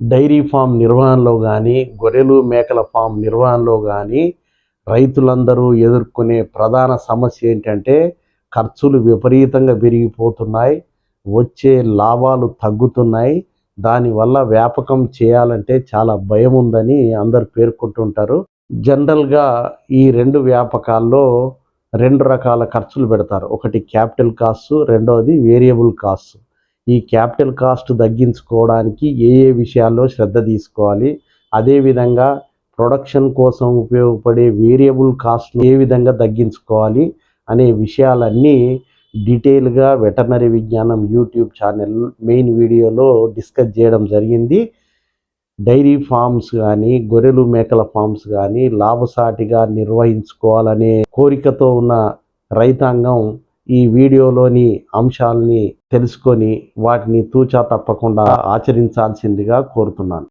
Dairy farm నిర్వహణలో కానీ గొర్రెలు మేకల ఫామ్ నిర్వహణలో కానీ రైతులందరూ ఎదుర్కొనే ప్రధాన సమస్య ఏంటంటే ఖర్చులు విపరీతంగా పెరిగిపోతున్నాయి వచ్చే లాభాలు తగ్గుతున్నాయి. దానివల్ల వ్యాపకం చేయాలంటే చాలా భయం ఉందని అందరు పేర్కొంటుంటారు జనరల్గా ఈ రెండు వ్యాపకాల్లో రెండు రకాల ఖర్చులు పెడతారు. ఒకటి క్యాపిటల్ కాస్ట్ రెండవది వేరియబుల్ కాస్ట్. ఈ క్యాపిటల్ కాస్ట్ తగ్గించుకోవడానికి ఏ ఏ విషయాల్లో శ్రద్ధ తీసుకోవాలి? అదేవిధంగా ప్రొడక్షన్ కోసం ఉపయోగపడే వేరియబుల్ కాస్ట్ను ఏ విధంగా తగ్గించుకోవాలి? అనే విషయాలన్నీ డీటెయిల్గా వెటర్నరీ విజ్ఞానం యూట్యూబ్ ఛానల్ మెయిన్ వీడియోలో డిస్కస్ చేయడం జరిగింది. డైరీ ఫార్మ్స్ కానీ గొర్రెలు మేకల ఫార్మ్స్ కానీ లాభసాటిగా నిర్వహించుకోవాలనే కోరికతో ఉన్న రైతాంగం ఈ వీడియోలోని అంశాలని తెలుసుకొని వాటిని తూచా తప్పకుండా ఆచరించాల్సిందిగా కోరుతున్నాను.